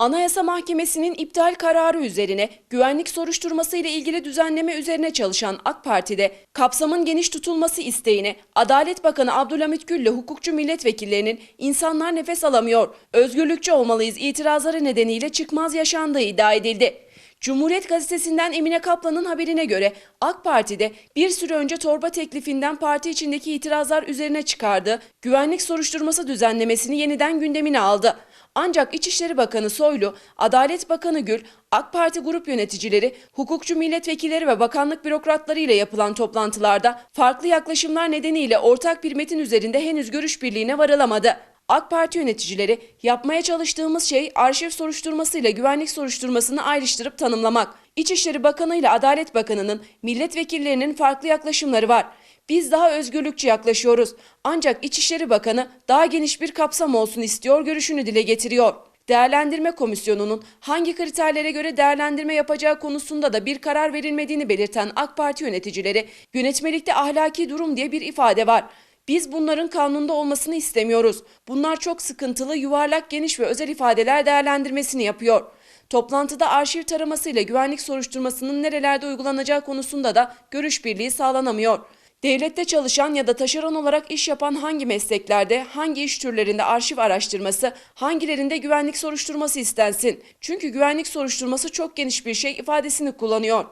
Anayasa Mahkemesi'nin iptal kararı üzerine güvenlik soruşturması ile ilgili düzenleme üzerine çalışan AK Parti'de kapsamın geniş tutulması isteğine Adalet Bakanı Abdülhamit Gül ile hukukçu milletvekillerinin insanlar nefes alamıyor, özgürlükçü olmalıyız itirazları nedeniyle çıkmaz yaşandığı iddia edildi. Cumhuriyet Gazetesi'nden Emine Kaplan'ın haberine göre AK Parti'de bir süre önce torba teklifinden parti içindeki itirazlar üzerine çıkardığı güvenlik soruşturması düzenlemesini yeniden gündemine aldı. Ancak İçişleri Bakanı Soylu, Adalet Bakanı Gül, AK Parti grup yöneticileri, hukukçu milletvekilleri ve bakanlık bürokratları ile yapılan toplantılarda farklı yaklaşımlar nedeniyle ortak bir metin üzerinde henüz görüş birliğine varılamadı. AK Parti yöneticileri yapmaya çalıştığımız şey arşiv soruşturmasıyla güvenlik soruşturmasını ayrıştırıp tanımlamak. İçişleri Bakanı ile Adalet Bakanı'nın milletvekillerinin farklı yaklaşımları var. Biz daha özgürlükçü yaklaşıyoruz. Ancak İçişleri Bakanı daha geniş bir kapsam olsun istiyor görüşünü dile getiriyor. Değerlendirme Komisyonu'nun hangi kriterlere göre değerlendirme yapacağı konusunda da bir karar verilmediğini belirten AK Parti yöneticileri, yönetmelikte ahlaki durum diye bir ifade var. Biz bunların kanunda olmasını istemiyoruz. Bunlar çok sıkıntılı, yuvarlak, geniş ve özel ifadeler değerlendirmesini yapıyor. Toplantıda arşiv taramasıyla güvenlik soruşturmasının nerelerde uygulanacağı konusunda da görüş birliği sağlanamıyor. Devlette çalışan ya da taşeron olarak iş yapan hangi mesleklerde, hangi iş türlerinde arşiv araştırması, hangilerinde güvenlik soruşturması istensin? Çünkü güvenlik soruşturması çok geniş bir şey ifadesini kullanıyor.